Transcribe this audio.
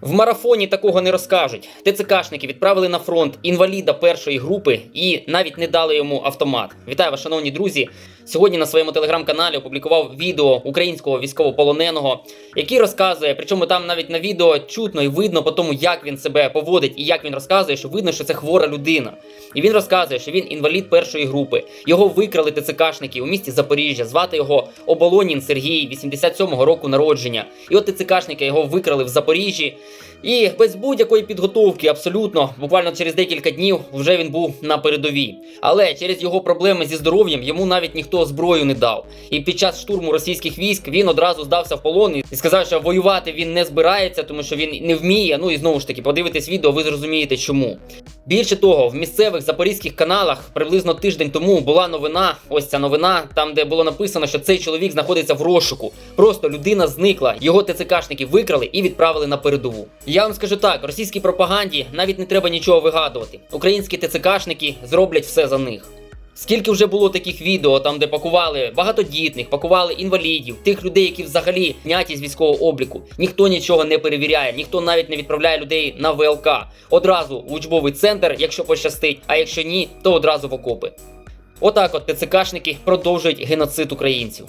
В марафоні такого не розкажуть. ТЦКшники відправили на фронт інваліда першої групи і навіть не дали йому автомат. Вітаю вас, шановні друзі. Сьогодні на своєму телеграм-каналі опублікував відео українського військовополоненого, який розказує, причому там навіть на відео чутно і видно по тому, як він себе поводить і як він розказує, що видно, що це хвора людина. І він розказує, що він інвалід першої групи. Його викрали ТЦКшники у місті Запоріжжя. Звати його Оболонін Сергій, 87-го року народження. І от ТЦКшники його викрали в Запоріжжі. І без будь-якої підготовки, абсолютно, буквально через декілька днів вже він був на передовій. Але через його проблеми зі здоров'ям йому навіть ніхто зброю не дав. І під час штурму російських військ він одразу здався в полон і сказав, що воювати він не збирається, тому що він не вміє. Ну і знову ж таки, подивитесь відео, ви зрозумієте чому. Більше того, в місцевих запорізьких каналах приблизно тиждень тому була новина. Ось ця новина, там де було написано, що цей чоловік знаходиться в розшуку. Просто людина зникла. Його ТЦКшники викрали і відправили на передову. Я вам скажу так: російській пропаганді навіть не треба нічого вигадувати. Українські ТЦКшники зроблять все за них. Скільки вже було таких відео, там де пакували багатодітних, пакували інвалідів, тих людей, які взагалі зняті з військового обліку. Ніхто нічого не перевіряє, ніхто навіть не відправляє людей на ВЛК. Одразу в учбовий центр, якщо пощастить, а якщо ні, то одразу в окопи. Отак от ТЦКшники продовжують геноцид українців.